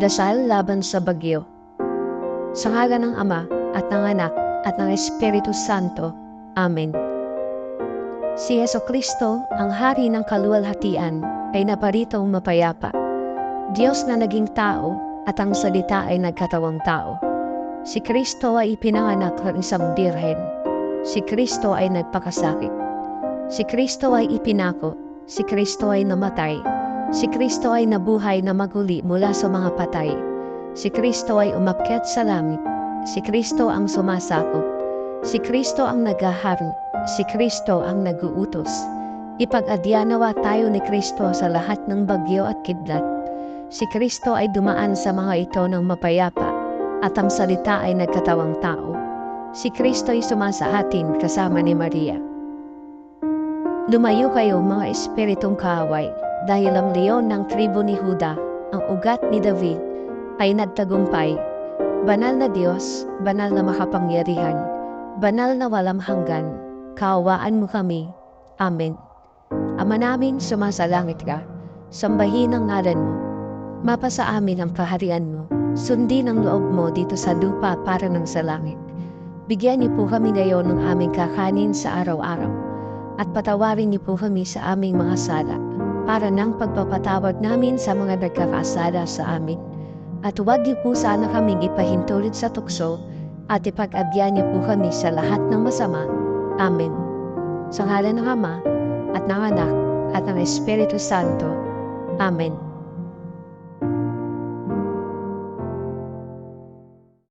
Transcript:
Dasal laban sa bagyo. Sa ngalan ng Ama at ng Anak at ng Espiritu Santo. Amen. Si Yeso Kristo, ang hari ng kaluwalhatian, ay naparitong mapayapa. Diyos na naging tao at ang salita ay nagkatawang tao. Si Kristo ay ipinanganak ng isang birhen. Si Kristo ay nagpakasakit. Si Kristo ay ipinako. Si Kristo ay namatay. Si Kristo ay nabuhay na maguli mula sa mga patay. Si Kristo ay umakyat sa langit. Si Kristo ang sumasakop. Si Kristo ang naghahari. Si Kristo ang naguutos. Ipag-adyanawa tayo ni Kristo sa lahat ng bagyo at kidlat. Si Kristo ay dumaan sa mga ito ng mapayapa at ang salita ay nagkatawang tao. Si Kristo ay sumasahatin kasama ni Maria. Lumayo kayo mga espiritong kaaway dahil ang leon ng tribo ni Huda, ang ugat ni David, ay nagtagumpay. Banal na Diyos, banal na makapangyarihan, banal na walang hanggan, kaawaan mo kami. Amen. Ama namin sumasalangit ka, sambahin ang ngalan mo. Mapasa amin ang kaharian mo, sundin ang loob mo dito sa lupa para ng sa langit. Bigyan niyo po kami ngayon ng aming kakanin sa araw-araw, at patawarin niyo po kami sa aming mga sala, para ng pagpapatawad namin sa mga nagkakasala sa amin. At huwag niyo po sana kaming ipahintulid sa tukso, at ipag-abyan niyo po kami sa lahat ng masama. Amen. Sa ngalan ng Ama, at ng Anak, at ng Espiritu Santo. Amen.